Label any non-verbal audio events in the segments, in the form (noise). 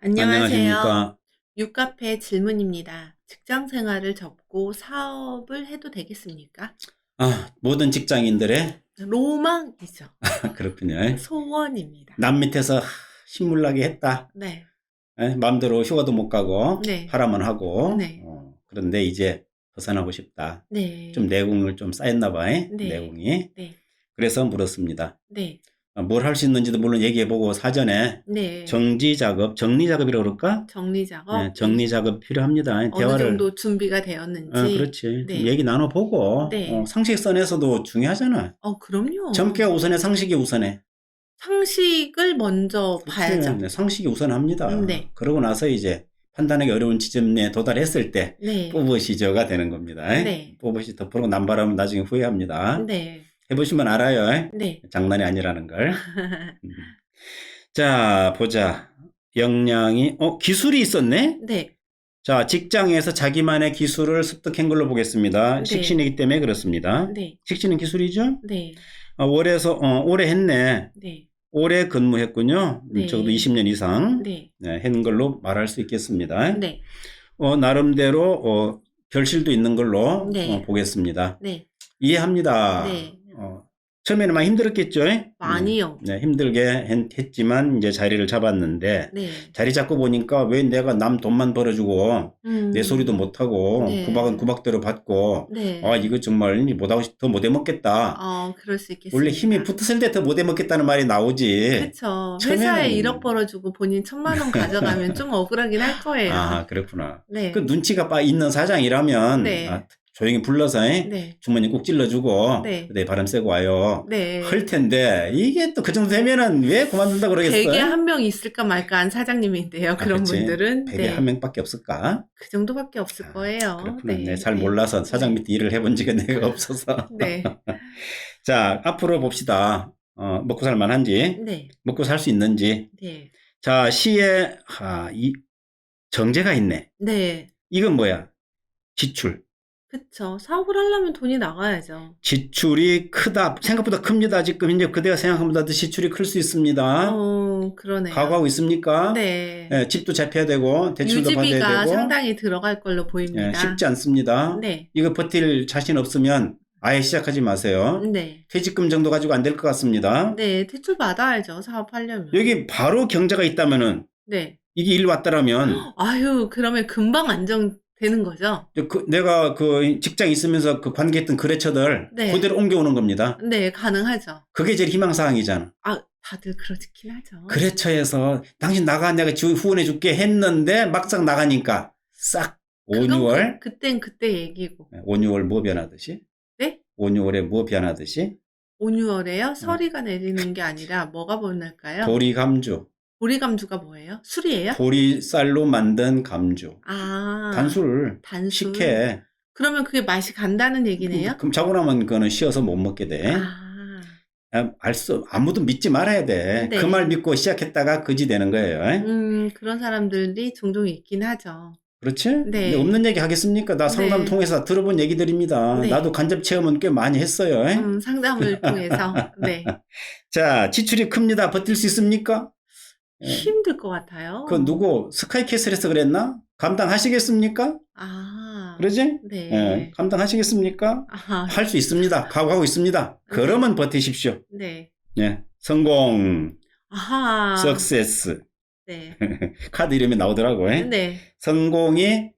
안녕하세요. 안녕하십니까. 유카페 질문입니다. 직장 생활을 접고 사업을 해도 되겠습니까? 아, 모든 직장인들의 로망이죠. 그렇군요. 소원입니다. 남 밑에서 하, 신물나게 했다. 네. 에, 마음대로 휴가도 못 가고 네. 하라면 하고. 네. 어, 그런데 이제 벗어나고 싶다. 네. 좀 내공을 좀 쌓였나 봐. 에? 네. 내공이. 네. 그래서 물었습니다. 네. 아, 뭘할 수 있는지도 물론 얘기해보고 사전에 네. 정지 작업, 정리 작업이라고 그럴까? 정리 작업. 네, 정리 작업 필요합니다. 어느 대화를 정도 준비가 되었는지. 어, 그렇지. 네. 좀 얘기 나눠보고 네. 어, 상식선에서도 중요하잖아. 어, 그럼요. 점괘가 우선해, 상식이 우선해. 상식을 먼저 그치? 봐야죠. 네, 상식이 우선합니다. 음, 네. 그러고 나서 이제 판단하기 어려운 지점에 도달했을 때 네. 뽑으시죠가 되는 겁니다. 네. 뽑으시 덮으고 남발하면 나중에 후회합니다. 네. 해보시면 알아요. 네. 장난이 아니라는 걸. (laughs) 음. 자, 보자. 역량이, 어, 기술이 있었네? 네. 자, 직장에서 자기만의 기술을 습득한 걸로 보겠습니다. 네. 식신이기 때문에 그렇습니다. 네. 식신은 기술이죠? 네. 어, 올해서, 어, 오래 했네. 네. 오래 근무했군요. 음, 네. 적어도 20년 이상 네. 네, 한 걸로 말할 수 있겠습니다. 네. 어, 나름대로 어, 결실도 있는 걸로 네. 어, 보겠습니다. 네. 이해합니다. 네. 어, 처음에는 많이 힘들었겠죠? 많이요. 네, 힘들게 했- 했지만 이제 자리를 잡았는데 네. 자리 잡고 보니까 왜 내가 남 돈만 벌어주고 음. 내 소리도 못하고 네. 구박은 구박대로 받고 네. 아 이거 정말 못하고 싶- 더 못해 먹겠다. 어, 그럴 수 있겠습니다. 원래 힘이 붙었을 때 더 못해 먹겠다는 말이 나오지. 처음에는- 회사에 1억 벌어주고 본인 천만 원 가져가면 (laughs) 좀 억울하긴 할 거예요. 아 그렇구나. 네. 그 눈치가 빠 있는 사장이라면 네. 아, 조용히 불러서 에? 네. 주머니 꼭 찔러주고 네. 내 바람 쐬고 와요. 네. 할 텐데 이게 또 그 정도 되면은 왜 그만둔다 그러겠어요? 베개 한 명 있을까 말까 한 사장님인데요. 그런 아. 분들은. 베개 네. 한 명밖에 없을까? 그 정도밖에 없을 아, 거예요. 그렇구나. 네. 네, 잘 네. 몰라서 사장 밑에 일을 해본 지가 내가 없어서. (laughs) 네. (laughs) 자, 앞으로 봅시다. 어, 먹고 살 만한지, 네. 먹고 살 수 있는지. 네. 자, 시에, 아, 이, 정제가 있네. 네. 이건 뭐야? 지출. 그쵸. 사업을 하려면 돈이 나가야죠. 지출이 크다. 생각보다 큽니다. 지금 이제 그대가 생각한 보다 더 지출이 클 수 있습니다. 어, 그러네요. 각오하고 있습니까? 네. 예, 집도 잡혀야 되고, 대출도 받아야 유지비가 되고. 상당히 들어갈 걸로 보입니다. 예, 쉽지 않습니다. 네. 이거 버틸 자신 없으면 아예 시작하지 마세요. 네. 퇴직금 정도 가지고 안 될 것 같습니다. 네. 대출 받아야죠. 사업하려면. 여기 바로 경제가 있다면은 네. 이게 일 왔다라면 아유, 그러면 금방 안정 되는 거죠? 그- 내가 그 직장 있으면서 그 관계했던 거래처들 네. 그대로 옮겨오는 겁니다. 네, 가능하죠. 그게 제일 희망사항이잖아. 아, 다들 그렇긴 하죠. 거래처에서 당신 나가 내가 지- 후원해 줄게 했는데 막상 나가니까 싹 그건 5,6월 그, 그땐 그때 얘기고. 5,6월 뭐 변하듯이 네? 5,6월에 뭐 변하듯이 5, 6월에요? 서리가 내리는 게 아니라 뭐가 변할까요? 보리감주 보리 감주가 뭐예요? 술이에요? 보리쌀로 만든 감주 아. 단술 단술. 식혜 그러면 그게 맛이 간다는 얘기네요? 그럼 자고 나면 그거는 쉬어서 못 먹게 돼. 아. 알 수, 아무도 믿지 말아야 돼. 네. 그 말 믿고 시작했다가 그지 되는 거예요. 음, 그런 사람들이 종종 있긴 하죠. 그렇지? 네. 근데 없는 얘기 하겠습니까? 나 상담 네. 통해서 들어본 얘기들입니다. 네. 나도 간접 체험은 꽤 많이 했어요. 음, 상담을 통해서. (laughs) 네. 자, 지출이 큽니다. 버틸 수 있습니까? 예. 힘들 것 같아요. 그 누구 스카이캐슬에서 그랬나? 감당하시겠습니까? 아. 그러지? 네. 예, 감당하시겠습니까? 아하. 할수 있습니다. 각오하고 있습니다. 그러면 버티십시오. 네. 예. 성공, 아하. 석세스. 네. (laughs) 카드 이름이 나오더라고요. 네. 성공이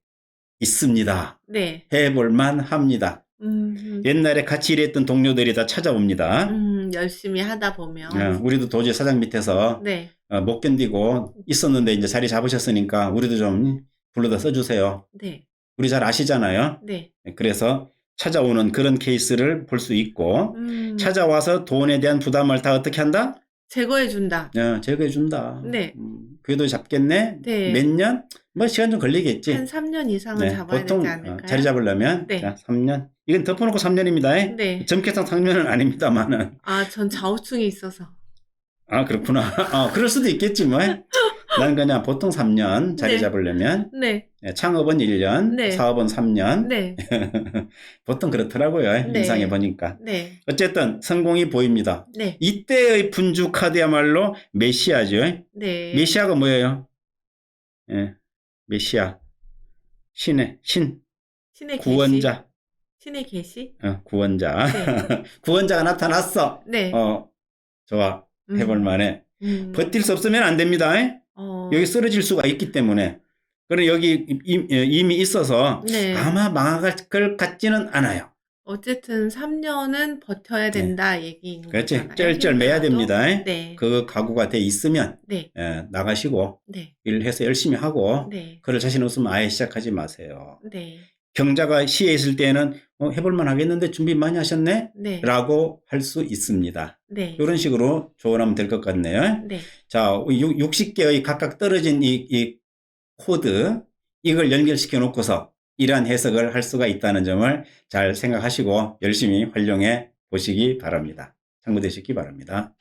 있습니다. 네. 해볼만 합니다. 음, 옛날에 같이 일했던 동료들이 다 찾아옵니다. 음, 열심히 하다 보면. 어, 우리도 도저히 사장 밑에서 네. 어, 못 견디고 있었는데 이제 자리 잡으셨으니까 우리도 좀 불러다 써주세요. 네. 우리 잘 아시잖아요. 네. 그래서 찾아오는 그런 케이스를 볼 수 있고 음, 찾아와서 돈에 대한 부담을 다 어떻게 한다? 제거해 준다. 어, 제거해 준다. 네. 음, 그래도 잡겠네. 네. 몇 년? 뭐 시간 좀 걸리겠지. 한 3년 이상은 네, 잡아야 보통 되지 어, 않을까요? 자리 잡으려면 네. 자, 3년. 이건 덮어놓고 3년입니다. 네. 점괘상 3년은 아닙니다만은. 아, 전 좌우충이 있어서. 아 그렇구나. 아 그럴 수도 있겠지 뭐. 난 그냥 보통 3년 자리 네. 잡으려면 네. 예, 창업은 1년, 네. 사업은 3년. 네. (laughs) 보통 그렇더라고요. 네. 인상해 보니까. 네. 어쨌든 성공이 보입니다. 네. 이때의 분주 카드야말로 메시아죠. 네. 메시아가 뭐예요? 예, 메시아. 신의, 신, 신의 계시. 구원자. 신의 계시. 어, 구원자. 네. (laughs) 구원자가 나타났어. 네. 어, 좋아. 음. 해볼 만해. 음. 버틸 수 없으면 안 됩니다. 에? 어. 여기 쓰러질 수가 있기 때문에. 그래, 여기 이- 예, 이미 있어서 네. 아마 망할 것 같지는 않아요. 어쨌든 3년은 버텨야 된다 얘기인 네. 그렇지. 거잖아요. 쩔쩔 매야 힘들어도. 됩니다. 에? 네. 그 각오가 돼 있으면 네. 예, 나가시고 네. 일해서 열심히 하고 네. 그럴 자신 없으면 아예 시작하지 마세요. 네. 경자가 시에 있을 때는 어, 해볼만 하겠는데 준비 많이 하셨네? 네. 라고 할 수 있습니다. 네. 이런 식으로 조언하면 될 것 같네요. 네. 자, 60개의 각각 떨어진 이, 이 코드, 이걸 연결시켜 놓고서 이러한 해석을 할 수가 있다는 점을 잘 생각하시고 열심히 활용해 보시기 바랍니다. 참고되시기 바랍니다.